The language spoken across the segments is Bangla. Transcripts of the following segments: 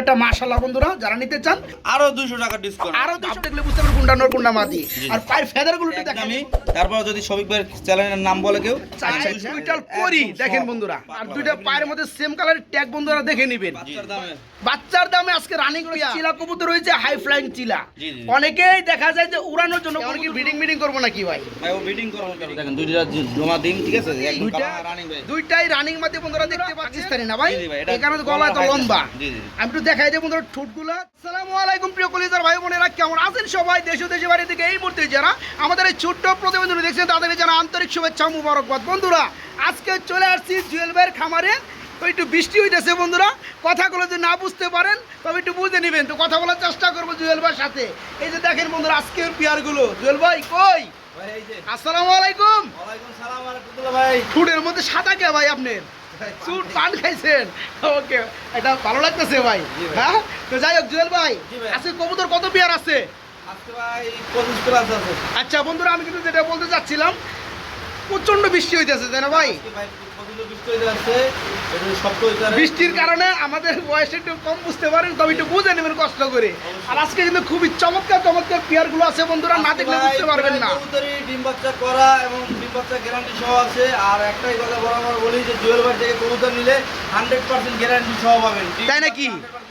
একটা মাশাল্লাহ বন্ধুরা যারা নিতে চান আরও 200 টাকা ডিসকাউন্ট আরও দুশো দেখলে বুঝতে পারবেন কোনটা নর কোনটা মাদি। আর পায়ের ফেদারগুলো একটু আমি তারপর যদি শফিক ভাইয়ের চ্যানেলের নাম বলে কেউ দুইটার পরি দেখেন বন্ধুরা। আর দুইটা পায়ের মধ্যে সেম কালারের ট্যাগ বন্ধুরা দেখে নেবেন। বাচ্চার দামে আজকে রানিং চিলা কবুতর রয়েছে হাই ফ্লাইং চিলা। জি, জি। অনেকেই দেখা যায় যে উড়ানোর জন্য অনেকে ব্রিডিং মিডিং করব নাকি ভাই? ভাই ও বিডিং করো দেখেন দুইটা জমা দিন ঠিক আছে? দুইটা রানিং ভাই। দুইটাই রানিং মাঝে বন্ধুরা দেখতে পাকিস্তানি না ভাই? এখানে তো গলা তো লম্বা। জি, জি। আমি একটু দেখাই দেবো বন্ধুরা ঠোঁটগুলো। আসসালামু আলাইকুম প্রিয় কলিজার ভাই বোনেরা কেমন আছেন সবাই? দেশ ও দেশে বাড়ি থেকে এই মুহূর্তে যারা আমাদের এই ছোট্ট প্রতিবেদন দেখছেন তাদেরকে জানা আন্তরিক শুভেচ্ছা মুবারকবাদ। বন্ধুরা আজকে চলে আসছি জুয়েল ভাইয়ের খামারে। তো একটু বৃষ্টি হইতেছে বন্ধুরা কথাগুলো যদি না বুঝতে পারেন তবে একটু বুঝে নেবেন। তো কথা বলার চেষ্টা করব জুয়েল ভাইয়ের সাথে। এই যে দেখেন বন্ধুরা আজকের পেয়ারগুলো জুয়েল ভাই কই? ভাই আসসালামু আলাইকুম। ফুডের মধ্যে সাদা কে ভাই আপনার? চুট পান খাইছেন। ওকে এটা ভালো লাগতেছে ভাই হ্যাঁ? তো যাই হোক জুয়েল ভাই জি আজকে কবুতর কত পেয়ার আছে? আজকে ভাই 25 প্লাস আছে আচ্ছা বন্ধুরা আমি কিন্তু যেটা বলতে চাচ্ছিলাম প্রচণ্ড বৃষ্টি হইতেছে তাই না ভাই? বৃষ্টির কারণে আমাদের বয়স একটু কম বুঝতে পারেন তবে একটু বুঝে নেবেন কষ্ট করে। আর আজকে কিন্তু খুবই চমৎকার চমৎকার প্লেয়ারগুলো আছে বন্ধুরা না দেখলে বুঝতে পারবেন না। ডিম বাচ্চা করা এবং ডিম বাচ্চা গ্যারান্টি সহ আছে। আর একটাই কথা বরাবর বলি যে জুয়েল ভাই থেকে কবুতর নিলে 100% গ্যারান্টি সহ পাবেন। তাই নাকি?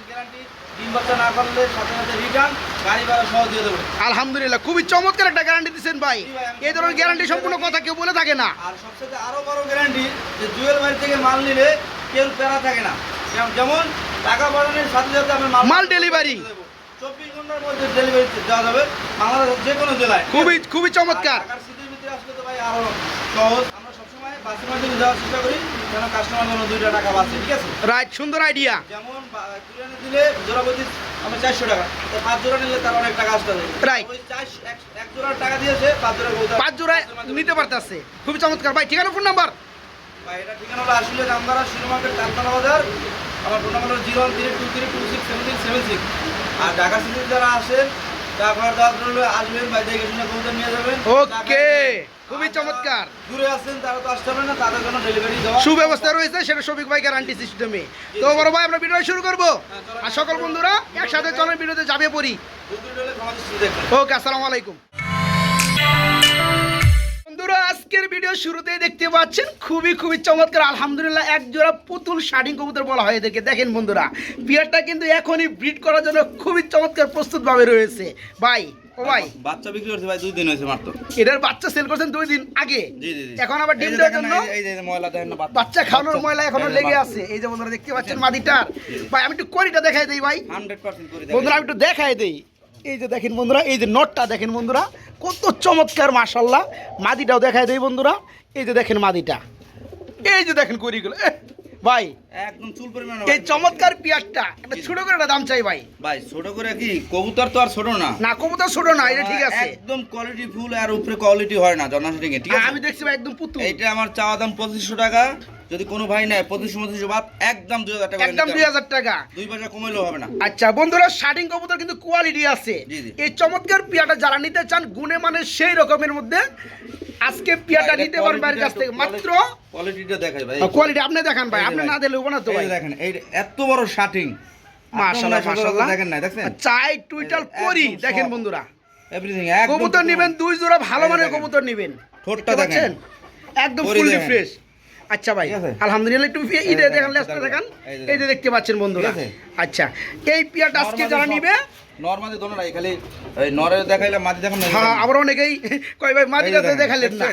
গ্যারান্টি বাচ্চা না করলে সাথে সাথে রিটার্ন গাড়ি ভাড়া সহ দিয়ে দেবো। আলহামদুলিল্লাহ খুবই চমৎকার একটা গ্যারান্টি দিচ্ছেন ভাই। এই ধরনের গ্যারান্টি সম্পূর্ণ কথা কেউ বলে থাকে না। আর সবচেয়ে আরও বড় গ্যারান্টি যে জুয়েল ভাই থেকে মাল নিলে কেউ প্যারা থাকে না। যেমন- যেমন টাকা পাঠানোর সাথে সাথে আমি মাল delivery। চব্বিশ ঘণ্টার মধ্যে ডেলিভারি দেওয়া যাবে বাংলাদেশের যে কোনো জেলায়। খুবই খুবই চমৎকার। ঢাকার সিটির ভিতরে আসলে তো ভাই আরও সহজ। চেষ্টা করি যেন কাস্টমার যেন দুইটা টাকা বাঁচে ঠিক আছে? রাইট সুন্দর আইডিয়া যেমন দিলে জোড়া আমি চারশো টাকা তো পাঁচ জোড়া নিলে তার অনেক টাকা আসতে. ওই এক- জোড়ার টাকা দিয়েছে পাঁচ জোড়া পাঁচ নিতে পারতেছে। খুবই চমৎকার। ভাই ঠিকানা ফোন নাম্বার ভাই এটা ঠিকানা হলো আসলে নাম্বার শিরো মার্কেট বাজার। আমার ফোন নাম্বার হলো zero one three two three two six seven six seven six. আর ঢাকা সিটিতে যারা আসেন তারপর আসবেন দেখে শুনে কবুতর নিয়ে যাবেন। ওকে খুবই চমৎকার। দূরে আছেন তারা তো আসতে না তাদের জন্য ডেলিভারি দেওয়া। সুব্যবস্থা রয়েছে সেটা শফিক ভাই গ্যারান্টি সিস্টেমে তো বড় ভাই আমরা ভিডিও শুরু করব। আর সকল বন্ধুরা একসাথে চলেন ভিডিওতে যাবে পড়ি। ওকে আসসালামু আলাইকুম। বন্ধুরা আজকের ভিডিও শুরুতেই দেখতে পাচ্ছেন খুবই খুবই চমৎকার আলহামদুলিল্লাহ এক জোড়া পুতুল শাড়িং কবুতর বলা হয় এদেরকে। দেখেন বন্ধুরা বিয়ারটা কিন্তু এখনই ব্রিড করার জন্য খুবই চমৎকার প্রস্তুত ভাবে রয়েছে। ভাই ও ভাই বাচ্চা বিক্রি করছে ভাই দুই দিন হয়েছে মাত্র। এটার বাচ্চা সেল করছেন দুই দিন আগে? এখন আবার ডিম দেওয়ার জন্য? ময়লা দেখেন বাচ্চা। খাওয়ানোর ময়লা এখনও লেগে আছে। এই যে বন্ধুরা দেখতে পাচ্ছেন মাদিটার ভাই আমি একটু করিটা দেখাই দেই ভাই। 100% বন্ধুরা আমি একটু দেখাই দেই। এই যে দেখেন বন্ধুরা এই যে নটটা দেখেন বন্ধুরা কত চমৎকার মাশাল্লাহ মাদিটাও দেখায় দেই বন্ধুরা। এই যে দেখেন মাদিটা। এই যে দেখেন করিগুলো ভাই একদম চুল পরিমাণ এই চমৎকার পিয়ারটা একটা ছোট করে একটা দাম চাই ভাই। ভাই ছোট করে কি? কবুতর তো আর ছোট না। না কবুতর ছোট না এটা ঠিক আছে। একদম কোয়ালিটি ফুল আর উপরে কোয়ালিটি হয় না জন্নাশুটিং এ ঠিক আছে? আমি দেখছি ভাই একদম পুতুল। এইটা আমার চাওয়া দাম পঁচিশশো টাকা। যদি কোনো ভাই নেয় বাদ একদম দুই হাজার টাকা একদম দুই হাজার টাকা। দুই পয়সা কমাইলেও হবে না। আচ্ছা বন্ধুরা শার্টিং কবুতর কিন্তু কোয়ালিটি আছে। এই চমৎকার পিয়াটা যারা নিতে চান গুণে মানে সেই রকমের মধ্যে আজকে পিয়াটা নিতে পারবেন ভাইয়ের কাছ থেকে। মাত্র কোয়ালিটিটা দেখাই ভাই। কোয়ালিটি আপনি দেখান ভাই আপনি না দিলে না তো ভাই। দেখেন এই এত বড় শার্টিং মাশাআল্লাহ মাশাআল্লাহ। দেখেন না দেখছেন? চাই টুইটাল করি দেখেন বন্ধুরা। এভরিথিং কবুতর নেবেন দুই জোড়া ভালো মানের কবুতর নেবেন। ঠোঁটটা দেখেন। একদম ফুললি ফ্রেশ আচ্ছা ভাই আলহামদুলিল্লাহ একটু ইটে দেখেন, লেসটা দেখেন। এই যে দেখতে পাচ্ছেন বন্ধুরা। আচ্ছা এই পিয়াটা আজকে যারা নিবে নরমালি দোনো নাই খালি এই নরে দেখাইলে মাটি দেখান না হ্যাঁ আবার অনেকেই কয় ভাই মাদিরা তো দেখালেন না?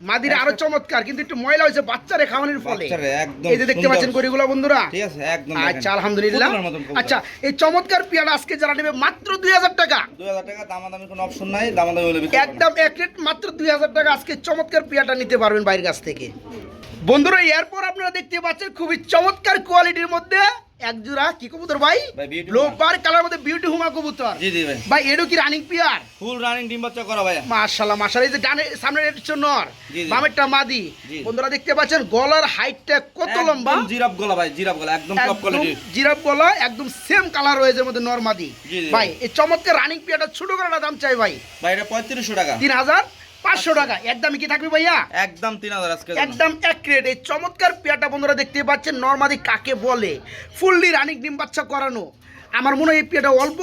মাদিরা আরও চমৎকার কিন্তু একটু ময়লা হয়েছে বাচ্চারে খাওয়ানোর ফলে। এই যে দেখতে পাচ্ছেন করিগুলো বন্ধুরা। ঠিক আছে একদম আচ্ছা আলহামদুলিল্লাহ। আচ্ছা এই চমৎকার পিয়াটা আজকে যারা নেবে মাত্র দুই হাজার টাকা। দুই হাজার টাকা দামাদামি কোনো অপশন নাই দামাদামি একদম এক রেট মাত্র দুই হাজার টাকা আজকে চমৎকার পিয়াটা নিতে পারবেন বাইরের কাছ থেকে। বন্ধুরা এরপর আপনারা দেখতে পাচ্ছেন খুবই চমৎকার কোয়ালিটির মধ্যে এক জোড়া কি কবুতর ভাই? ভাই, beauty লো হুমা। পার কালার মধ্যে বিউটি হুমা কবুতর। জি জি ভাই। ভাই এডো কি রানিং পিয়ার ফুল রানিং ডিম বাচ্চা করা ভাই মাশাআল্লাহ মাশাআল্লাহ। এই যে ডানে সামনে নর। বামেরটা মাদি। বন্ধুরা দেখতে পাচ্ছেন গলার হাইটটা কত লম্বা? জিরাফ গলা ভাই জিরাফ গলা একদম টপ কোয়ালিটি জিরাফ গলা একদম সেম কালার রয়েছে এর মধ্যে নর মাদি। ভাই এই চমৎকার রানিং পিয়াটা ছোট করে দাম চাই ভাই। ভাই এটা পঁয়ত্রিশশো টাকা। তিন হাজার? পাঁচশো টাকা। একদমই কি থাকবে ভাইয়া? একদম তিন হাজার আজকে একদম এক ক্রেট এই চমৎকার পেয়াটা বন্ধুরা দেখতে পাচ্ছেন। নর্মাদি কাকে বলে? ফুললি রানিক ডিম বাচ্চা করানো। আমার মনে হয় পেয়াটা অল্প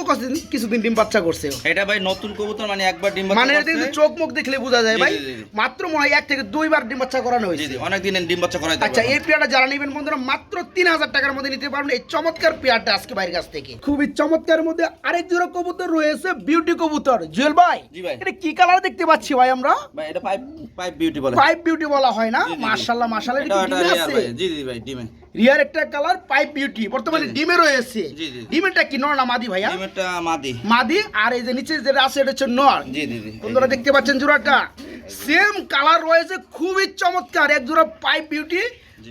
কিছুদিন ডিম বাচ্চা করছে। এটা ভাই নতুন কবুতর মানে একবার ডিম বাচ্চা মানে। চোখ মুখ দেখলে বোঝা যায় ভাই। মাত্র মনে হয় এক থেকে দুইবার ডিম বাচ্চা করানো হয়েছে। জি অনেক দিন ডিম বাচ্চা করাইতে আচ্ছা এই পেয়ারটা যারা নেবেন বন্ধুরা মাত্র তিন হাজার টাকার মধ্যে নিতে পারবেন এই চমৎকার পেয়ারটা আজকে বাইরের কাছ থেকে। খুবই চমৎকার মধ্যে আরেক জোড়া কবুতর রয়েছে বিউটি কবুতর। জুয়েল ভাই। এটা কি কালার দেখতে পাচ্ছি ভাই আমরা? ভাই এটা পাইপ পাইপ বিউটি বলে। পাইপ বিউটি বলা হয় না। মাশাআল্লাহ মাশাআল্লাহ এটা এটা এটা ডিমে আছে? জি জি ভাই ডিমে। রিয়ার একটা কালার পাইপ বিউটি বর্তমানে। ডিমে রয়েছে। ডিমেরটা কি নর না মাদি ভাইয়া? ডিমেরটা মাদি। মাদি আর এই যে নিচে যেটা আছে এটা হচ্ছে নর। জি জি জি। বন্ধুরা দেখতে পাচ্ছেন জোড়াটা। সেম কালার রয়েছে খুবই চমৎকার। এক জোড়া পাইপ বিউটি জি।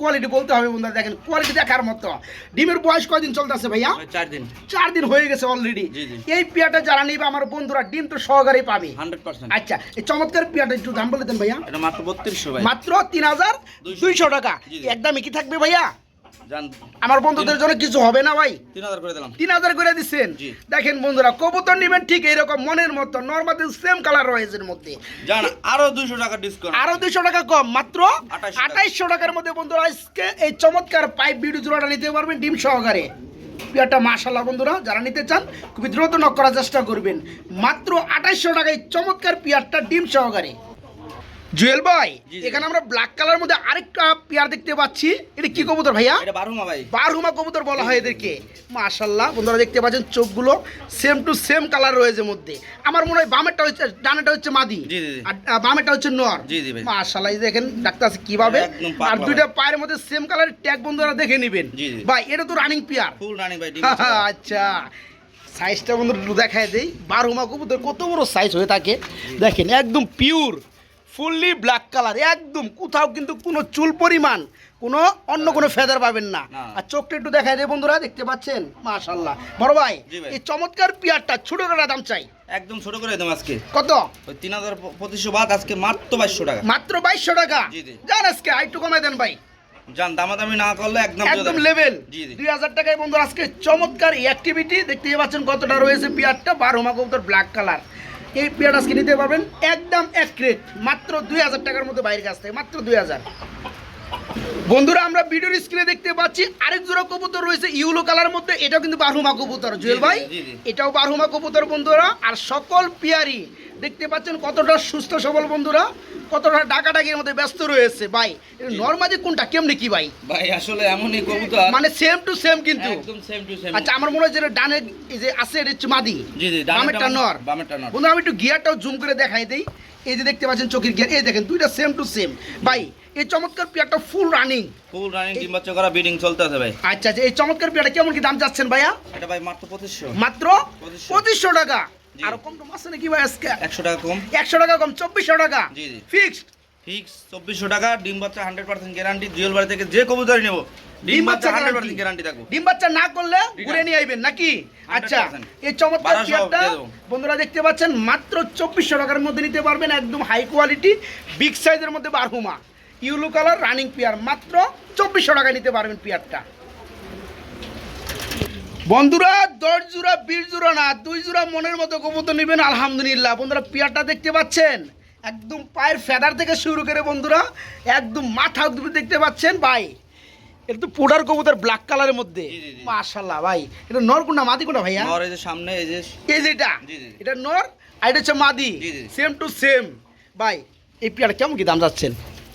কোয়ালিটি বলতে হবে বন্ধুরা দেখেন কোয়ালিটি দেখার মতো। ডিমের বয়স কয়দিন চলতেছে ভাইয়া? চার দিন। চার দিন হয়ে গেছে অলরেডি। এই পেয়াটা যারা নিবে আমার বন্ধুরা ডিম তো সহকারে পাবে। আচ্ছা এই চমৎকার পেয়াটা একটু দাম বলে দেন ভাইয়া। মাত্র বত্রিশশো মাত্র তিন হাজার দুইশো। টাকা। একদমই কি থাকবে ভাইয়া? আমার বন্ধুদের জন্য কিছু হবে না ভাই। তিন হাজার করে দিলাম। তিন হাজার করে দিচ্ছেন? দেখেন বন্ধুরা কবুতর নিবেন ঠিক এইরকম মনের মতো নর্মালি সেম কালার রয়েছে এর মধ্যে। জান আরও দুইশো টাকা ডিসকাউন্ট আরও দুইশো টাকা কম মাত্র আঠাইশশো টাকার মধ্যে বন্ধুরা আজকে এই চমৎকার পাইপ বিউটি জোড়াটা নিতে পারবেন ডিম সহকারে। পেয়ারটা মাশাল্লাহ বন্ধুরা যারা নিতে চান খুবই দ্রুত নক করার চেষ্টা করবেন। মাত্র আঠাইশশো টাকায় চমৎকার পেয়ারটা ডিম সহকারে। জুয়েল ভাই। এখানে আমরা ব্ল্যাক কালার মধ্যে আরেকটা পেয়ার দেখতে পাচ্ছি। এটা কি কবুতর ভাইয়া? এটা বারুমা ভাই। বারহুমা কবুতর বলা হয় এদেরকে। মাশাল্লাহ বন্ধুরা দেখতে পাচ্ছেন চোখগুলো সেম টু সেম কালার রয়েছে মধ্যে। আমার মনে হয় বামেরটা হচ্ছে ডানেরটা হচ্ছে মাদি। আর বামেরটা হচ্ছে নর। জি, জি ভাই। মাশাল্লাহ এই দেখেন ডাক্তার আছে কীভাবে? আর দুইটা পায়ের মধ্যে সেম কালারের ট্যাগ বন্ধুরা দেখে নেবেন। ভাই এটা তো রানিং পেয়ার ফুল রানিং ভাই আচ্ছা। সাইজটা বন্ধুরা একটু দেখায় দেই। বারহুমা কবুতর কত বড় সাইজ হয়ে থাকে। দেখেন একদম পিওর ফুললি ব্ল্যাক কালার একদম। কোথাও কিন্তু কোনো চুল পরিমাণ কোনো অন্য কোনো ফেদার পাবেন না। আর চোখটা একটু দেখায় দেয় বন্ধুরা দেখতে পাচ্ছেন? মাশাল্লাহ বড় ভাই এই চমৎকার পিয়ারটা ছোট করে দাম চাই। একদম ছোট করে দিলাম আজকে। কত? ওই তিন হাজার পঁচিশশো বাদ আজকে মাত্র বাইশশো টাকা। মাত্র বাইশশো টাকা। জান আজকে আরেকটু কমাই দেন ভাই। জান দামাদামি না করলে একদম একদম লেভেল দুই হাজার টাকায় বন্ধু আজকে চমৎকার অ্যাক্টিভিটি দেখতে পাচ্ছেন কতটা রয়েছে পিয়ারটা বারোমা কবুতর ব্ল্যাক কালার এই পেয়ার আজকে নিতে পারবেন একদম এক রেট মাত্র দুই হাজার টাকার মতো বাইরের কাছ থেকে মাত্র দুই হাজার। বন্ধুরা আমরা ভিডিওর স্ক্রিনে দেখতে পাচ্ছি আরেক জোড়া কবুতর রয়েছে ইউলো কালার মধ্যে এটাও কিন্তু বারহুমা কবুতর জুয়েল ভাই। এটাও বারহুমা কবুতর বন্ধুরা। আর সকল পিয়ারি দেখতে পাচ্ছেন কতটা সুস্থ সবল বন্ধুরা। কতটা ডাকাডাকির মধ্যে ব্যস্ত রয়েছে ভাই? নর্মালি কোনটা কেমনি কি ভাই? ভাই আসলে এমনই কবুতর। মানে সেম টু সেম কিন্তু। একদম সেম টু সেম আচ্ছা আমার মনে হয় যে এটা ডানে এই যে আছে এটা হচ্ছে মাদি। জি জি বামেরটা নর। বামেরটা নর। বন্ধু আমি একটু গিয়ারটাও জুম করে দেখাই দেই। এই যে দেখতে পাচ্ছেন চোখের গিয়ার এই দেখেন দুইটা সেম টু সেম ভাই এই চমৎকার পেয়ারটা ফুল রানিং ফুল রানিং ডিম বাচ্চা করা বিডিং চলতে আছে ভাই। আচ্ছা আচ্ছা এই চমৎকার পেয়ারটা কেমন কি দাম যাচ্ছেন ভাইয়া? এটা ভাই মাত্র পঁচিশশো। মাত্র পঁচিশশো। পঁচিশশো টাকা। জি। আর কম আছে নাকি ভাই আজকে? একশো টাকা কম। একশো টাকা কম চব্বিশশো টাকা। জি, জি। ফিক্সড? ফিক্স চব্বিশশো টাকা ডিম বাচ্চা হান্ড্রেড পার্সেন্ট গ্যারান্টি জুয়েল বাড়ি থেকে যে কবুতরই নেব ডিম বাচ্চা হান্ড্রেড পার্সেন্ট গ্যারান্টি থাকব। ডিম বাচ্চা না করলে ঘুরে নিয়ে আইবেন নাকি? আচ্ছা এই চমৎকার চেয়ারটা বন্ধুরা দেখতে পাচ্ছেন মাত্র চব্বিশশো টাকার মধ্যে নিতে পারবেন একদম হাই কোয়ালিটি বিগ সাইজের মধ্যে বারহুমা। ইউলো কালার রানিং পেয়ার মাত্র চব্বিশশো টাকায় নিতে পারবেন পেয়ারটা বন্ধুরা দশ জোড়া বিশ জোড়া না দুই জোড়া মনের মতো কবুতর নেবেন আলহামদুলিল্লাহ। বন্ধুরা পেয়ারটা দেখতে পাচ্ছেন? একদম পায়ের ফেদার থেকে শুরু করে বন্ধুরা একদম মাথা অব্দি দেখতে পাচ্ছেন ভাই? এটা তো পোডার কবুতর ব্ল্যাক কালারের মধ্যে। মাশাল্লাহ ভাই। এটা নর কোনটা মাদি কোনটা ভাইয়া? নর এই যে সামনে এই যে এই যে এটা। এটা নর আর এটা হচ্ছে মাদি। সেম টু সেম ভাই এই পেয়ারটা কেমন কি দাম যাচ্ছেন?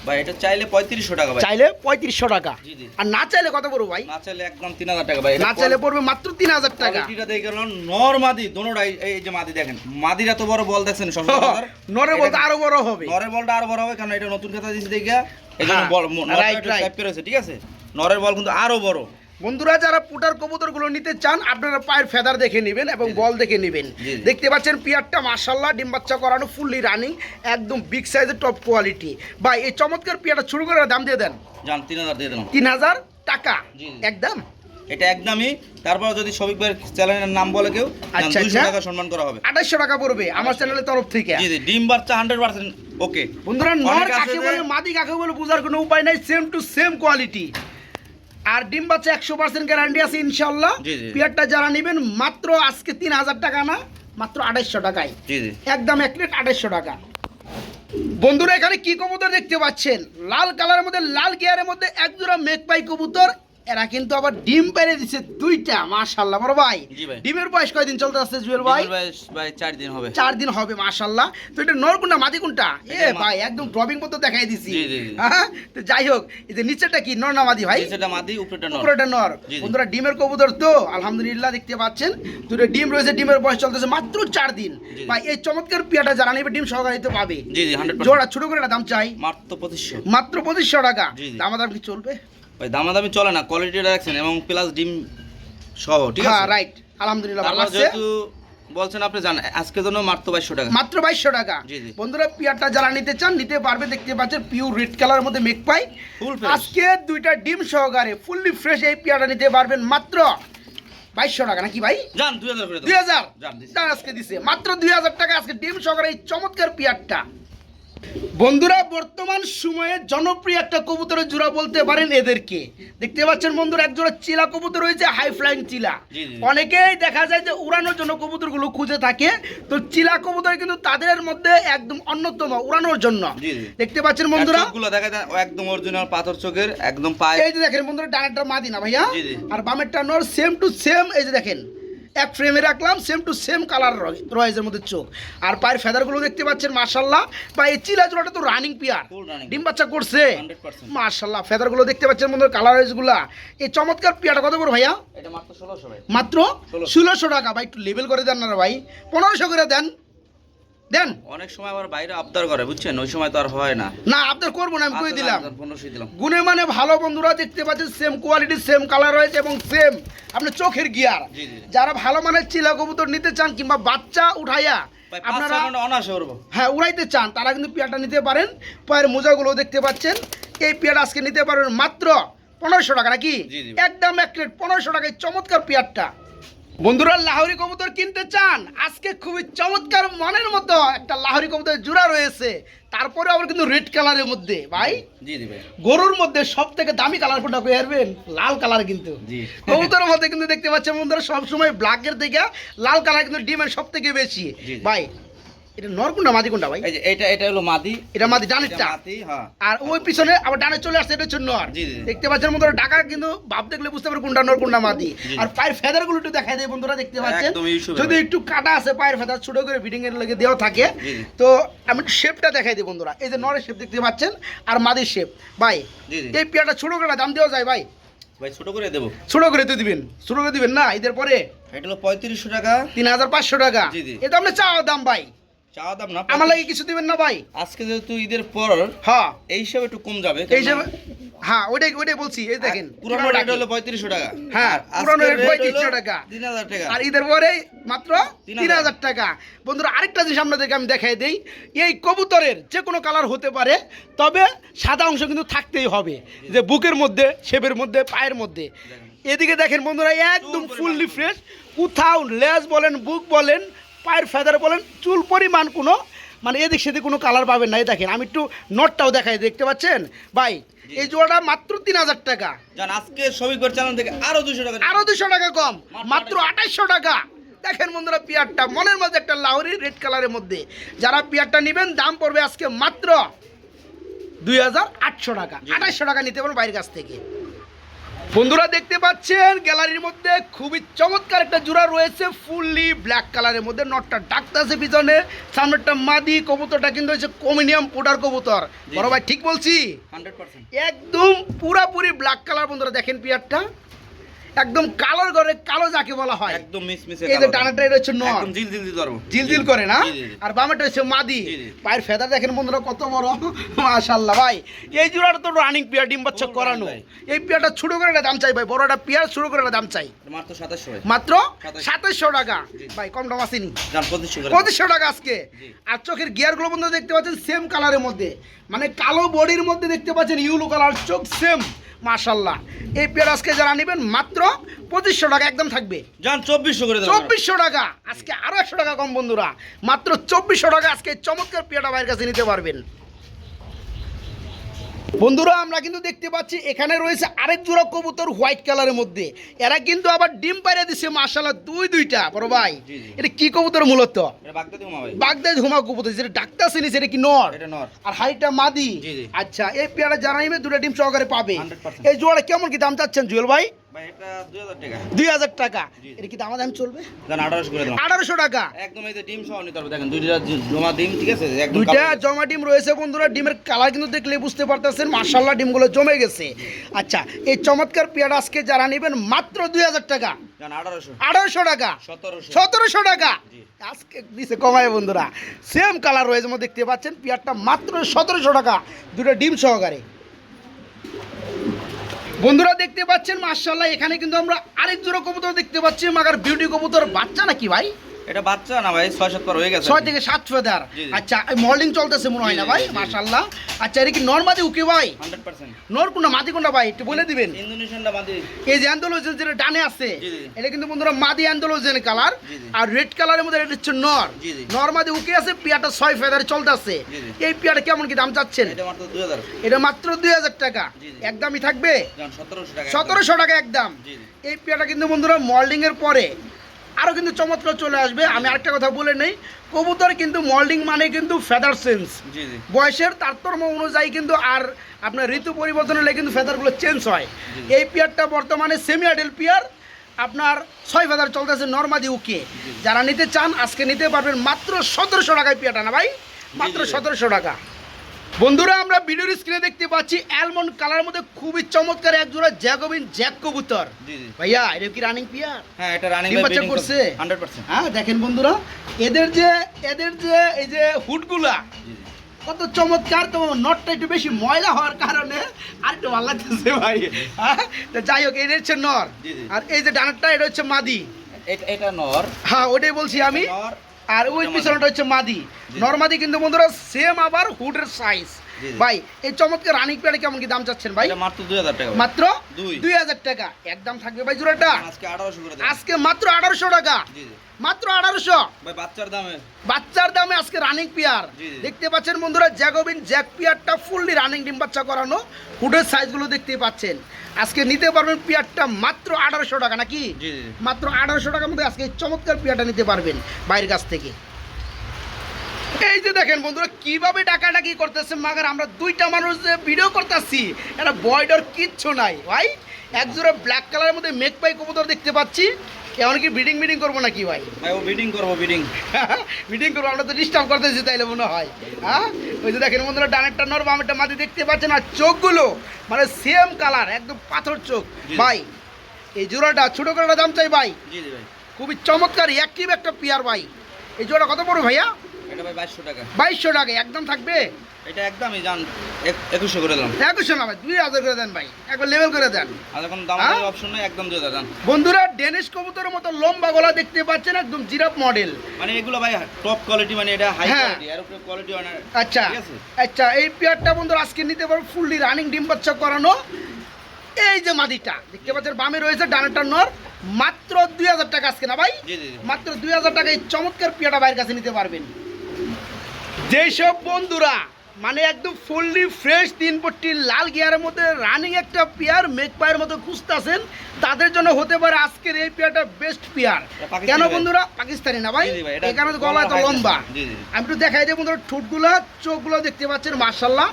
ভাই এটা চাইলে পঁয়ত্রিশশো টাকা ভাই। চাইলে পঁয়ত্রিশশো টাকা। জি, জি। আর না চাইলে কত পড়ব ভাই? না চাইলে একদম তিন হাজার টাকা ভাই না চাইলে পড়বে মাত্র তিন হাজার টাকা। এটা দেখে নর মাদি দোনোটাই এই যে মাদি দেখেন মাদির এত বড় বল দেখছেন সব নরে বলটা আরও বড় হবে। নরের বলটা আরও বড় হবে কারণ এটা নতুন কথা জিনিস দেখে। এই জন্য হ্যাঁ, বল. ঠিক আছে? নরের বল কিন্তু আরও বড়। বন্ধুরা যারা পুটার কবুতরগুলো নিতে চান আপনারা পায়ের ফেদার দেখে নেবেন এবং বল দেখে নেবেন। দেখতে পাচ্ছেন পিয়ারটা মার্শাল্লাহ ডিম বাচ্চা করানো ফুললি রানিং একদম বিগ সাইজের টপ কোয়ালিটি বা এই চমৎকার পিয়ারটা শুরু করে দাম দিয়ে দেন। জান তিন হাজার দিয়ে দিলাম। তিন হাজার টাকা। একদম? এটা একদমই তারপর যদি সবিক ভাইয়ের চ্যানেলের নাম বলে কেউ আচ্ছা, দুইশো আচ্ছা। টাকা সম্মান করা হবে। আঠাশশো টাকা পড়বে আমার চ্যানেলের তরফ থেকে। জি জি ডিম বাচ্চা হান্ড্রেড পার্সেন্ট ওকে বন্ধুরা নর কাকে বলে মাদি কাকে বলে বোঝার কোনো উপায় নাই সেম টু সেম কোয়ালিটি আর ডিম বাচ্চা একশো পার্সেন্ট গ্যারান্টি আছে ইনশাল্লাহ। পিয়ারটা যারা নেবেন মাত্র আজকে তিন হাজার টাকা না মাত্র আড়াইশো টাকায়। একদম এক প্লেট আড়াইশো টাকা। বন্ধুরা এখানে কি কবুতর দেখতে পাচ্ছেন? লাল কালারের মধ্যে লাল গিয়ারের মধ্যে এক মেঘ পাই কবুতর এরা কিন্তু আবার ডিম পেরে দিচ্ছে দুইটা মাশাল্লাহ বড় ভাই ডিমের বয়স কয়দিন চলতে আসছে জুয়েল ভাই? ভাই চার দিন হবে। চার দিন হবে মাশাল্লাহ তো এটা নর কোনটা মাদি কোনটা? এ ভাই একদম ড্রপিং মতো দেখাই দিছি। জি। হ্যাঁ তো যাই হোক এই যে নিচেটা কি নর না মাদি ভাই? নিচেটা মাদি উপরেটা নর। উপরেটা নর। বন্ধুরা ডিমের কবুতর তো আলহামদুলিল্লাহ দেখতে পাচ্ছেন। দুটো ডিম রয়েছে ডিমের বয়স চলতেছে মাত্র চার দিন। ভাই এই চমৎকার পিয়াটা যারা নেবে ডিম সহকারে তো পাবে। জি জি হান্ড্রেড জোড়া ছোট করে দাম চাই। মাত্র পঁচিশশো। মাত্র পঁচিশশো টাকা। জি, জি। দামাদাম কি চলবে? ভাই দামাদামি চলে না কোয়ালিটিটা রাখছেন এবং প্লাস ডিম সহ ঠিক আছে হ্যাঁ আছে? রাইট আলহামদুলিল্লাহ ভালো আছে। যেহেতু বলছেন আপনি জানেন আজকের জন্য মাত্র বাইশশো টাকা। মাত্র বাইশশো টাকা। জি, জি। বন্ধুরা পিয়ারটা যারা নিতে চান নিতে পারবে দেখতে পাচ্ছেন পিওর রেড কালারের মধ্যে মেক পাই। আজকে দুইটা ডিম সহকারে ফুললি ফ্রেশ এই পিয়ারটা নিতে পারবেন মাত্র বাইশশো টাকা নাকি ভাই? দুই হাজার দুই হাজার? আজকে দিছে। মাত্র দুই হাজার টাকা আজকে ডিম সহকারে এই চমৎকার পিয়ারটা। বন্ধুরা বর্তমান সময়ে জনপ্রিয় একটা কবুতরের জোড়া বলতে পারেন এদেরকে। দেখতে পাচ্ছেন বন্ধুরা এক জোড়া চিলা কবুতর রয়েছে হাই ফ্লাইং চিলা। অনেকেই দেখা যায় যে উড়ানোর জন্য কবুতরগুলো খুঁজে থাকে। তো চিলা কবুতর কিন্তু তাদের মধ্যে একদম অন্যতম উড়ানোর জন্য। দেখতে পাচ্ছেন বন্ধুরা? গুলো দেখা যায় একদম অরিজিনাল পাথর চোখের একদম পায়ে। এই যে দেখেন বন্ধুরা ডানেরটা মাদি না ভাইয়া। আর বামেরটা নর সেম টু সেম এই যে দেখেন। এক ফ্রেমে রাখলাম সেম টু সেম কালার রয়েছে মধ্যে চোখ। আর পায়ের ফেদারগুলো দেখতে পাচ্ছেন মার্শাল্লাহ বা এই চিলা জোড়াটা তো রানিং পিয়ার ডিম বাচ্চা করছে। 100% মার্শাল্লাহ ফেদারগুলো দেখতে পাচ্ছেন মধ্যে কালারগুলা এই চমৎকার পিয়াটা কত করে ভাইয়া? এটা মাত্র ষোলোশো টাকা। ভাই একটু লেবেল করে দেন না রে ভাই। পনেরোশো করে দেন। দেন। অনেক সময় আবার বাইরে আবদার করে বুঝছেন? ওই সময় তো আর হয় না। না আপনার করব না আমি কই আচ্ছা, দিলাম। দিলাম। গুণে মানে ভালো বন্ধুরা দেখতে পাচ্ছেন সেম কোয়ালিটি সেম কালার রয়েছে এবং সেম আপনার চোখের গিয়ার। যারা ভালো মানের চিলা কবুতর নিতে চান কিংবা বাচ্চা উঠাইয়া আপনারা অনায়াসে উঠবো হ্যাঁ উড়াইতে চান তারা কিন্তু পেয়ারটা নিতে পারেন। পায়ের মোজাগুলো দেখতে পাচ্ছেন। এই পেয়ার আজকে নিতে পারবেন মাত্র পনেরোশো টাকা নাকি। একদম এক প্লেট পনেরোশো টাকায় চমৎকার পেয়ারটা। বন্ধুরা লাহরি কবুতর কিনতে চান? আজকে খুবই চমৎকার মনের মতো একটা লাহরি কবুতর জোড়া রয়েছে। তারপরে আবার কিন্তু রেড কালারের মধ্যে ভাই। জি জি ভাই। গরুর মধ্যে সব থেকে দামি কালার কোনটা কই হারবেন লাল কালার কিন্তু। জি। কবুতরের মধ্যে কিন্তু দেখতে পাচ্ছেন বন্ধুরা সবসময় ব্ল্যাকের দিকে লাল কালার কিন্তু ডিমের সব থেকে বেশি। ভাই এটা নর কোনটা মাদি কোনটা ভাই? এই যে এটা এটা হলো মাদি। এটা মাদি ডানেরটা মাদি হ্যাঁ। আর ওই পিছনে আবার ডানে চলে আসছে এটা হচ্ছে নর। দেখতে পাচ্ছেন বন্ধুরা ডাকা কিন্তু ভাব দেখলে বুঝতে পারবে কোনটা নর কোনটা মাদি। আর পায়ের ফেদারগুলো একটু দেখাই দেয় বন্ধুরা দেখতে পাচ্ছেন? যদি একটু কাটা আছে পায়ের ফেদার ছোট করে ফিটিং এর লেগে দেওয়া থাকে। তো আমি শেপটা দেখাই দিই বন্ধুরা। এই যে নরের শেপ দেখতে পাচ্ছেন আর মাদির শেপ ভাই। এই পেয়ারটা ছোট করে দাম দেওয়া যায় ভাই? ভাই ছোট করে দেবো। ছোট করে তো দিবেন ছোট করে দিবেন না ঈদের পরে? এটা হলো পঁয়ত্রিশশো টাকা। তিন হাজার পাঁচশো টাকা। এটা আপনি চাওয়া দাম ভাই। চাওয়া দাম না আমার লাগে কিছু দিবেন না ভাই। আজকে যেহেতু ঈদের পর হ্যাঁ। এই হিসাবে একটু কম যাবে এই যে হ্যাঁ ওইটাই ওইটাই বলছি এই দেখেন পুরোনো রেট হলো পঁয়ত্রিশশো টাকা। হ্যাঁ, পুরনো হলো 3500 টাকা। তিন হাজার টাকা। আর ঈদের পরে মাত্র তিন হাজার। টাকা। বন্ধুরা আরেকটা জিনিস আপনাদেরকে আমি দেখাই দিই। এই কবুতরের যে কোনো কালার হতে পারে তবে সাদা অংশ কিন্তু থাকতেই হবে। যে বুকের মধ্যে শেপের মধ্যে পায়ের মধ্যে। এদিকে দেখেন বন্ধুরা একদম ফুললি পরিমাণ। ফ্রেশ কোথাও লেজ বলেন বুক বলেন পায়ের ফেদার বলেন চুল পরিমাণ কোনো মানে এদিক সেদিক কোনো কালার পাবেন না। এই দেখেন আমি একটু নটটাও দেখাই দেখতে পাচ্ছেন? ভাই এই জোড়াটা মাত্র তিন হাজার টাকা। আজকে সবিকর চ্যানেল থেকে আরও দুশো টাকা। আরও দুশো টাকা কম মাত্র আঠাইশশো। টাকা। দেখেন বন্ধুরা পিয়ারটা মনের মধ্যে একটা লাহরি রেড কালারের মধ্যে। যারা পিয়ারটা নেবেন দাম পড়বে আজকে মাত্র দুই হাজার আটশো টাকা। আঠাইশশো টাকা নিতে পারেন বাইরের কাছ থেকে। বন্ধুরা দেখতে পাচ্ছেন গ্যালারির মধ্যে খুবই চমৎকার একটা জোড়া রয়েছে ফুললি ব্ল্যাক কালারের মধ্যে নটটা ডাকতে আছে পিছনে সামনেরটা মাদি কবুতরটা কিন্তু হচ্ছে কমিনিয়াম পোডার কবুতর। বড় ভাই ঠিক বলছি? একদম পুরাপুরি ব্ল্যাক কালার বন্ধুরা দেখেন পিয়ারটা। একদম কালোর ঘরে কালো যাকে বলা হয়। একদম মিস মিস এই যে ডানাটা এটা হচ্ছে নর। একদম জিল জিল দিতে পারব জিলজিল করে না। আর বামেটা হচ্ছে মাদি। পায়ের ফেদার দেখেন বন্ধুরা কত বড়। মাশাল্লাহ ভাই। এই জোড়াটা তো রানিং পিয়ার ডিম বাচ্চা করানো। এই পিয়ারটা ছোট করে একটা দাম চাই ভাই। বড়টা পিয়ার ছোট করে একটা দাম চাই। মাত্র সাতাশশো ভাই। মাত্র সাতাশ। সাতাশশো টাকা। ভাই কম দাম আসেনি। জান পঁচিশশো করে। পঁচিশশো টাকা আজকে। আর চোখের গিয়ারগুলো বন্ধু দেখতে পাচ্ছেন সেম কালারের মধ্যে। মানে কালো বডির মধ্যে দেখতে পাচ্ছেন ইউলো কালার চোখ সেম মাশাল্লাহ এই পেয়ার আজকে যারা নেবেন মাত্র পঁচিশশো টাকা একদম থাকবে। যান চব্বিশশো করে চব্বিশশো টাকা। আজকে আরও একশো টাকা কম বন্ধুরা। মাত্র চব্বিশশো টাকা আজকে চমৎকার পেয়ারটা ভাইয়ের কাছে নিতে পারবেন। বন্ধুরা আমরা কিন্তু দেখতে পাচ্ছি এখানে রয়েছে আরেক জোড়া কবুতর হোয়াইট কালারের মধ্যে। এরা কিন্তু আবার ডিম পাইরে দিছে মাশাল্লাহ দুই দুইটা বড় ভাই। এটা কি কবুতর মূলত? এটা বাগদাদি উমা ভাই। বাগদাদ হুমা কবুতর যেটা ডাক্তার চিনি এটা কি নর? এটা নর। আর হাইটা মাদি। আচ্ছা এই পেয়ারা জানাইবে দুটা ডিম সহকারে পাবে। এই জোড়া কেমন কি দাম চাচ্ছেন জুয়েল ভাই? দুই হাজার টাকা। দুই হাজার টাকা। জি। এটা কি দামা দাম চলবে? আঠারোশো করে দিলাম আঠারোশো টাকা। একদম এই ডিম সহ নিতে পারবে দেখেন দুইটা জমা ডিম ঠিক আছে? দুইটা জমা ডিম রয়েছে বন্ধুরা ডিমের কালার কিন্তু দেখলে বুঝতে পারতেছেন মার্শাল্লাহ ডিমগুলো জমে গেছে। আচ্ছা এই চমৎকার পেয়ারা আজকে যারা নেবেন মাত্র দুই হাজার টাকা। আঠারোশো। টাকা। সতেরোশো। টাকা। আজকে দিছে কমায় বন্ধুরা। সেম কালার রয়েছে দেখতে পাচ্ছেন পেয়ারটা মাত্র সতেরোশো টাকা। দুটো ডিম সহকারে। বন্ধুরা দেখতে পাচ্ছেন মার্শাল্লাহ এখানে কিন্তু আমরা আরেক জোড়া কবুতর দেখতে পাচ্ছি, মাগার বিউটি কবুতর বাচ্চা নাকি ভাই? এটা বাচ্চা না ভাই? ছয় সাত পর হয়ে গেছে। ছয় থেকে সাত ফেদার। আচ্ছা মর্নিং চলতেছে মনে হয় না ভাই? জি। আচ্ছা এটা কি নর্মাদি উকে ভাই? Hundred percent. নর কোনটা মাদি কোনটা ভাই একটু বলে দিবেন। ইন্দোনেশিয়ানটা বাদি এই যে অ্যান্ডোলোজেন যেটা ডানে আছে। এটা কিন্তু বন্ধুরা মাদি অ্যান্ডোলোজেন কালার। আর রেড কালারের মধ্যে এটা হচ্ছে নর। নর মাদি উকে আছে পিয়াটা ছয় ফেদারে চলতেছে। এই পিয়াটা কেমন কি দাম চাচ্ছেন? এটা মাত্র দুই হাজার। টাকা। একদমই থাকবে? সতেরোশো টাকা একদম। এই পেয়াটা কিন্তু বন্ধুরা মল্ডিং এর পরে আরও কিন্তু চমৎকার চলে আসবে। আমি আরেকটা কথা বলে নেই কবুতর কিন্তু মল্ডিং মানে কিন্তু ফেদার সেন্স বয়সের তারতম্য অনুযায়ী কিন্তু আর আপনার ঋতু পরিবর্তন হলে কিন্তু ফেদারগুলো চেঞ্জ হয়। এই পেয়ারটা বর্তমানে সেমি আডেল পেয়ার আপনার ছয় ফেদার চলতেছে নর্মাদি উকে যারা নিতে চান আজকে নিতে পারবেন মাত্র সতেরোশো টাকায় পেয়ারটা না ভাই? মাত্র। সতেরোশো টাকা। বন্ধুরা আমরা ভিডিওর স্ক্রিনে দেখতে পাচ্ছি অ্যালমন্ড কালার মধ্যে খুবই চমৎকার এক জোড়া জ্যাকোবিন জ্যাক কবুতর। ভাইয়া এটা কি রানিং পিয়ার হ্যাঁ এটা রানিং বাচ্চা করছে? হান্ড্রেড পার্সেন্ট হ্যাঁ দেখেন বন্ধুরা এদের যে এদের যে এই যে হুডগুলা কত চমৎকার তো নটটা একটু বেশি ময়লা হওয়ার কারণে আর একটু ভালো লাগতেছে ভাই হ্যাঁ যাই হোক এটা হচ্ছে নর। আর এই যে ডানারটা এটা হচ্ছে মাদি। এটা এটা নর। হ্যাঁ ওটাই বলছি আমি। নর আর ওই মিশ্রণটা পিছনটা হচ্ছে মাদি। নর্মাদি কিন্তু বন্ধুরা সেম আবার হুডের সাইজ। ভাই এই চমৎকার রানিং প্যাড কেমন কি দাম চাচ্ছেন ভাই? মাত্র দুই হাজার টাকা মাত্র দুই। দুই হাজার টাকা। একদম থাকবে ভাই জোড়াটা? আজকে আঠারোশো করে দেন আজকে মাত্র আঠারোশো টাকা। জি জি। মাত্র আঠারোশো। বাচ্চার দামে। বাচ্চার দামে আজকে রানিং পিয়ার। দেখতে পাচ্ছেন বন্ধুরা জ্যাকোবিন জ্যাক পিয়ারটা ফুললি রানিং ডিম বাচ্চা করানো। ফুডের সাইজগুলো দেখতে পাচ্ছেন। আজকে নিতে পারবেন পিয়ারটা মাত্র আঠারোশো টাকা নাকি? মাত্র আঠারোশো টাকার মধ্যে আজকে চমৎকার পিয়ারটা নিতে পারবেন বাইরের কাছ থেকে। এই যে দেখেন বন্ধুরা কীভাবে ডাকাডাকি করতেছে মাগার আমরা দুইটা মানুষ যে ভিডিও করতেছি এটা বয়ডর কিচ্ছু নাই ভাই এক জোড়া ব্ল্যাক কালারের মধ্যে মেক পাই কবুতর দেখতে পাচ্ছি। এমন কি বিডিং বিডিং করব নাকি ভাই? ভাই ও ব্রিডিং করব ব্রিডিং ব্রিডিং করব আমরা তো ডিস্টার্ব করতেছি তাইলে মনে হয়। হ্যাঁ? ওই যে দেখেন বন্ধুরা ডানেরটা নর বামেরটা মাটি দেখতে পাচ্ছেন আর চোখগুলো মানে সেম কালার একদম পাথর চোখ। ভাই এই জোড়াটা ছোটো করে দাম চাই ভাই। খুবই চমৎকার অ্যাক্টিভ একটা পিয়ার ভাই। এই জোড়া কত বড় ভাইয়া? এটা ভাই বাইশশো টাকা। একদম থাকবে? এটা একদমই জান একুশশো করে দিলাম। একুশশো না ভাই দুই হাজার করে দেন ভাই। একবার লেভেল করে দেন। আর এখন দাম হ্যাঁ? অপশন নেই একদম দুই হাজার দাম বন্ধুরা ডেনিশ কবুতরের মতো লম্বা গলা দেখতে পাচ্ছেন একদম জিরাপ মডেল মানে এগুলো ভাই টপ কোয়ালিটি মানে এটা হাই হ্যাঁ। কোয়ালিটি এর উপরে কোয়ালিটি অনেক আচ্ছা আচ্ছা এই পেয়ারটা বন্ধুরা আজকে নিতে পারব ফুললি রানিং ডিম বাচ্চা করানো। এই যে মাদিটা দেখতে পাচ্ছেন বামে রয়েছে ডানাটার নর। মাত্র দুই হাজার টাকা আজকে না ভাই। মাত্র দুই হাজার টাকা এই চমৎকার পেয়ারটা বাইরের কাছে নিতে পারবেন। যেসব বন্ধুরা মানে একদম ফুললি ফ্রেশ তিন পট্টি লাল গিয়ারের মধ্যে রানিং একটা পেয়ার মেক পায়ের মতো খুঁজতেছেন তাদের জন্য হতে পারে আজকের এই পেয়ারটা বেস্ট পেয়ার কেন বন্ধুরা? পাকিস্তানি না ভাই? এখানে তো গলা এত লম্বা। আমি একটু দেখাই দিই বন্ধুরা ঠোঁটগুলো চোখগুলো দেখতে পাচ্ছেন মার্শাল্লাহ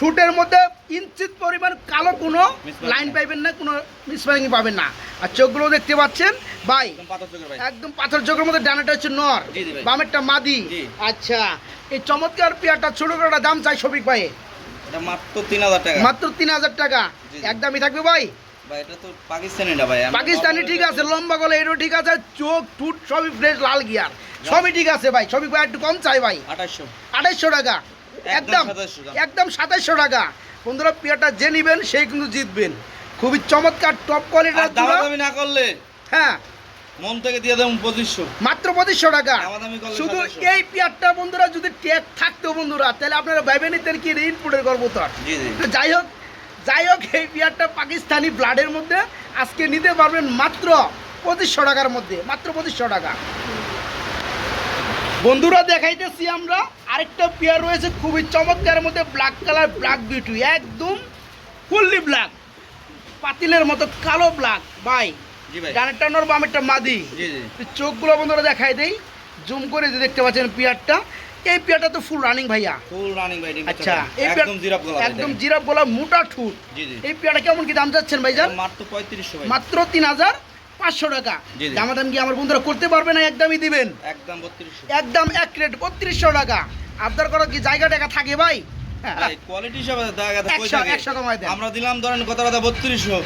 ঠোঁটের মধ্যে ইঞ্চিত পরিমাণ কালো কোনো লাইন। পাইবেন না কোনো মিসফারিং পাবেন না। আর চোখগুলো দেখতে পাচ্ছেন? ভাই একদম পাথর চোখের মধ্যে ডানাটা হচ্ছে নর। বামেরটা মাদি। আচ্ছা এই চমৎকার পেয়ারটা ছোট করে দাম চাই শফিক ভাই মাত্র তিন হাজার টাকা। মাত্র তিন হাজার টাকা। একদমই থাকবে ভাই? ভাই পাকিস্তানি ঠিক আছে লম্বা গলা এটাও ঠিক আছে চোখ টুট সবই ফ্রেশ লাল গিয়ার সবই ঠিক আছে ভাই সবই ভাই একটু কম চাই ভাই। আঠাশশো আড়াইশো টাকা। একদম একদম 2700 দাম। একদম সাতাইশশো টাকা। বন্ধুরা পেয়ারটা যে নিবেন সেই কিন্তু জিতবেন। খুবই চমৎকার টপ কোয়ালিটির দামাদামি না করলে হ্যাঁ। মন থেকে দিয়ে দেবো পঁচিশশো। মাত্র পঁচিশশো টাকা। শুধু এই পেয়ারটা বন্ধুরা যদি ট্যাগ থাকতো বন্ধুরা তাহলে আপনারা ভাইবে নিতেন কি ইনপুটের তো যাই হোক যাই হোক এই পেয়ারটা পাকিস্তানি ব্লাডের মধ্যে আজকে নিতে পারবেন মাত্র পঁচিশশো টাকার মধ্যে মাত্র পঁচিশশো টাকা। বন্ধুরা দেখাইতেছি আমরা আরেকটা পেয়ার রয়েছে খুবই চমৎকার মধ্যে ব্ল্যাক কালার ব্ল্যাক বিউটি একদম ফুললি ব্ল্যাক পাতিলের মতো কালো ব্ল্যাক ভাই ডানেরটা নর বামেরটা মাদি। চোখগুলো বন্ধুরা দেখাই দেই জুম করে যে দেখতে পাচ্ছেন পেয়ারটা এই পেয়ারটা তো ফুল রানিং ভাইয়া। ফুল রানিং ভাই আচ্ছা এই ভাই। একদম জিরাফ গলা একদম জিরাফ গলা মোটা ঠুট। এই পেয়ারটা কেমন কি দাম যাচ্ছেন ভাইজান? মাত্র পঁয়ত্রিশশো ভাই। মাত্র তিন হাজার পাঁচশো টাকা। দাম কি আমার বন্ধুরা করতে পারবে না? একদমই দিবেন। একদম বত্রিশশো। একদম এক রেট বত্রিশশো টাকা। আপনার করার কি জায়গা টাকা থাকে ভাই? কোয়ালিটি আমরা দিলাম ধরেন কথা কথা বত্রিশশো।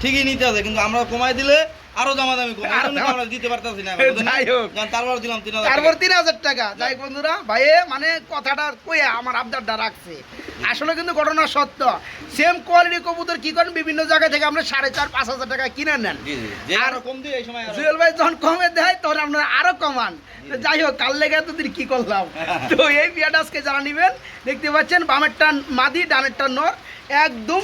ঠিকই নিতে হবে কিন্তু আমরা কমাই দিলে আরও দামা দামি কম আরও এজন্য তো দামা- আমরা দিতে পারতাছি না। যাই হোক। তারপর দিলাম তিন হাজার তারপর। তিন হাজার টাকা। যাই বন্ধুরা ভাই মানে কথাটা কইয়া আমার আবদারটা রাখছে। আসলে কিন্তু ঘটনা সত্য। সেম কোয়ালিটি কবুতর কি করেন? বিভিন্ন জায়গা থেকে আমরা সাড়ে চার পাঁচ হাজার টাকা কিনে নেন। আর- কম দিয়ে এই সময় জুয়েল ভাই যখন কমে দেয় তখন আপনারা আরও কমান। যাই হোক কাল লেগে এতদিন কি করলাম? তো এই বিয়াটা আজকে যারা নেবেন দেখতে পাচ্ছেন বামেরটা মাদি ডানেরটা নর। একদম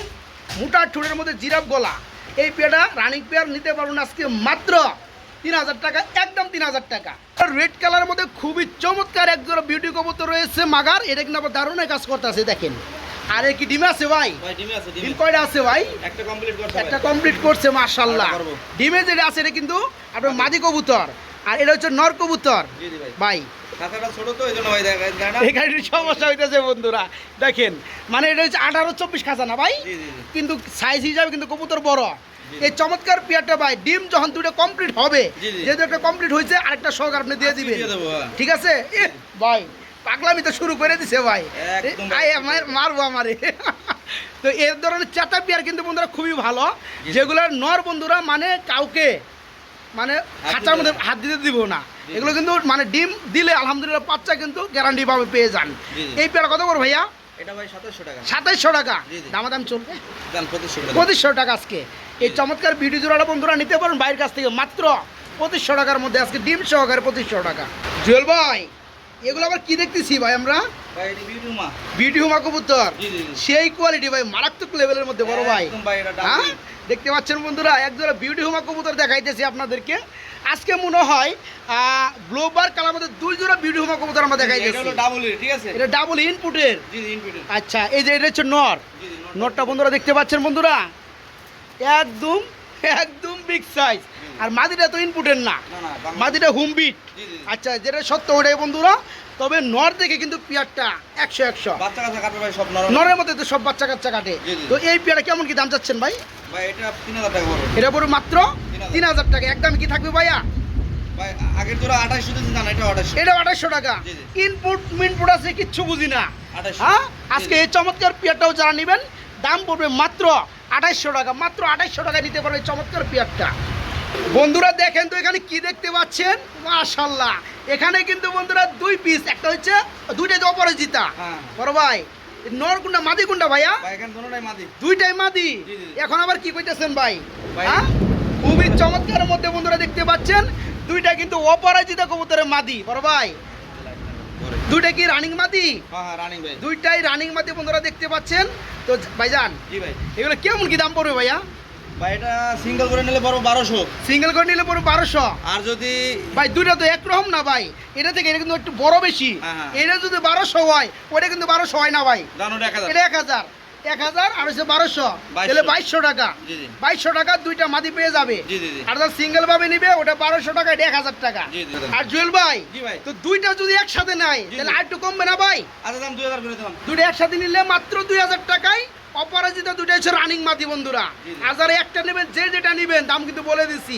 মোটা ঠুঁড়ের মধ্যে জিরাফ গলা। এই পেয়াটা রানিং পেয়ার নিতে পারবেন আজকে মাত্র তিন হাজার টাকা একদম তিন হাজার টাকা। রেড কালারের মধ্যে খুবই চমৎকার একজোড়া বিউটি কবুতর রয়েছে মাগার। এটা কিন্তু আবার দারুণ কাজ করতেছে দেখেন। আর কি ডিমে আছে ভাই? ডিম কয়টা আছে ভাই? একটা কমপ্লিট করতে একটা কমপ্লিট করছে করব। ডিমে যেটা আছে এটা কিন্তু আপনার মাদি কবুতর। আর এটা হচ্ছে নর কবুতর। ভাই এখানে সমস্যা হইতেছে বন্ধুরা। দেখেন মানে এটা হচ্ছে আঠারো চব্বিশ খাঁচা না ভাই কিন্তু সাইজ হিসাবে কিন্তু কবুতর বড়। এই চমৎকার পেয়ারটা ভাই ডিম যখন দুটো কমপ্লিট হবে। যেহেতু একটা কমপ্লিট হয়েছে আরেকটা শখ আপনি দিয়ে দিবেন। দেবো হ্যাঁ। ঠিক আছে? ভাই পাগলামি তো শুরু করে দিছে ভাই। মারবো আমারে। তো এর ধরনের চাটা পেয়ার কিন্তু বন্ধুরা খুবই ভালো। জি। যেগুলোর নর বন্ধুরা মানে কাউকে মানে খাঁচার মধ্যে হাত দিতে দিব না। এগুলো কিন্তু মানে ডিম দিলে আলহামদুলিল্লাহ বাচ্চা কিন্তু গ্যারান্টি পাবে পেয়ে যান। এই পেয়ার কত করে ভাইয়া? এটা ভাই সাতাশশো টাকা। সাতাইশশো টাকা? জি। দামাদাম চলবে? পঁচিশশো টাকা। আজকে। এই চমৎকার বিউটি জোড়াটা বন্ধুরা নিতে পারেন বাইরের কাছ থেকে মাত্র পঁচিশশো টাকার মধ্যে। আজকে ডিম সহকারে পঁচিশশো টাকা। জুয়েল ভাই এগুলো আবার কি দেখতেছি ভাই আমরা? Beauty homer. কবুতর। সেই কোয়ালিটি ভাই মারাত্মক লেভেলের মধ্যে বড় ভাই। হ্যাঁ? দেখতে পাচ্ছেন বন্ধুরা একজোড়া বিউটি হুমা কবুতর দেখাইতেছি আপনাদেরকে। আজকে মনে হয় গ্লোবার কালার মধ্যে দুই জোড়া বিউটি হুমা কবুতর আমরা দেখাইতেছি। ডাবল ঠিক আছে? এটা ডাবল ইনপুটের আচ্ছা এই যে এটা হচ্ছে নর। নটটা বন্ধুরা দেখতে পাচ্ছেন বন্ধুরা? একদম একদম বিগ সাইজ আর মাদিটা তো ইনপুটের না। মাদিটা হুমবিট আচ্ছা যেটা সত্য ওটাই বন্ধুরা। তবে নর দেখে কিন্তু পিয়ারটা একশো একশো। নরের মধ্যে। তো সব বাচ্চা কাচ্চা কাটে। তো এই পেয়ারা কেমন কি দাম চাচ্ছেন ভাই? এটা টাকা পড়বে। মাত্র তিন হাজার। টাকা। একদম কি থাকবে ভাইয়া? এটা আঠাশশো টাকা। ইনপুট মিনপুট আছে কিচ্ছু বুঝি না। হ্যাঁ? আজকে এই চমৎকার পেয়ারটাও যারা নেবেন দাম পড়বে মাত্র টাকা। মাত্র নিতে পারবে চমৎকার পেয়ারটা। বন্ধুরা দেখেন তো এখানে কি দেখতে পাচ্ছেন? মাশাল্লাহ এখানে কিন্তু বন্ধুরা দুই পিস একটা হচ্ছে দুইটা অপরাজিতা। হ্যাঁ। বড় ভাই নর কুন্ডা মাদি কুন্ডা ভাইয়া? দুইটাই মাদি। এখন আবার কি কইতেছেন ভাই? হ্যাঁ? খুবই চমৎকারের মধ্যে বন্ধুরা দেখতে পাচ্ছেন দুইটা কিন্তু অপরাজিত কবুতরের মাদি বড় ভাই। দুইটা কি রানিং মাদি? হ্যাঁ হ্যাঁ রানিং ভাই। দুইটাই রানিং মাদি বন্ধুরা দেখতে পাচ্ছেন। তো ভাইজান ভাই। এগুলো কেমন কি দাম পড়বে ভাইয়া? ভাই এটা সিঙ্গেল করে নিলে বড় বারোশো। সিঙ্গেল করে নিলে পড়বে বারোশো। আর যদি ভাই দুইটা তো একরকম না ভাই। এটা থেকে এটা কিন্তু একটু বড় বেশি। হ্যাঁ, হ্যাঁ। এটা যদি বারোশো হয় ওটা কিন্তু বারোশো হয় না ভাই। জানো এক হাজার। এটা এক হাজার। এক হাজার আর হচ্ছে বারোশো। বাইশশো। তাহলে বাইশশো টাকা। বাইশশো টাকা দুইটা মাদি পেয়ে যাবে। আর যারা সিঙ্গেল ভাবে নিবে ওটা বারোশো টাকা এটা এক হাজার টাকা। আর জুয়েল ভাই তো দুইটা যদি একসাথে তাহলে আর একটু কমবে না ভাই? আচ্ছা দাম দুই হাজার করে একসাথে নিলে মাত্র দুই হাজার টাকায় অপরাজিতা দুটাই হচ্ছে রানিং মাতি বন্ধুরা। আর যারা একটা নেবেন যে যেটা নেবেন দাম কিন্তু বলে দিচ্ছি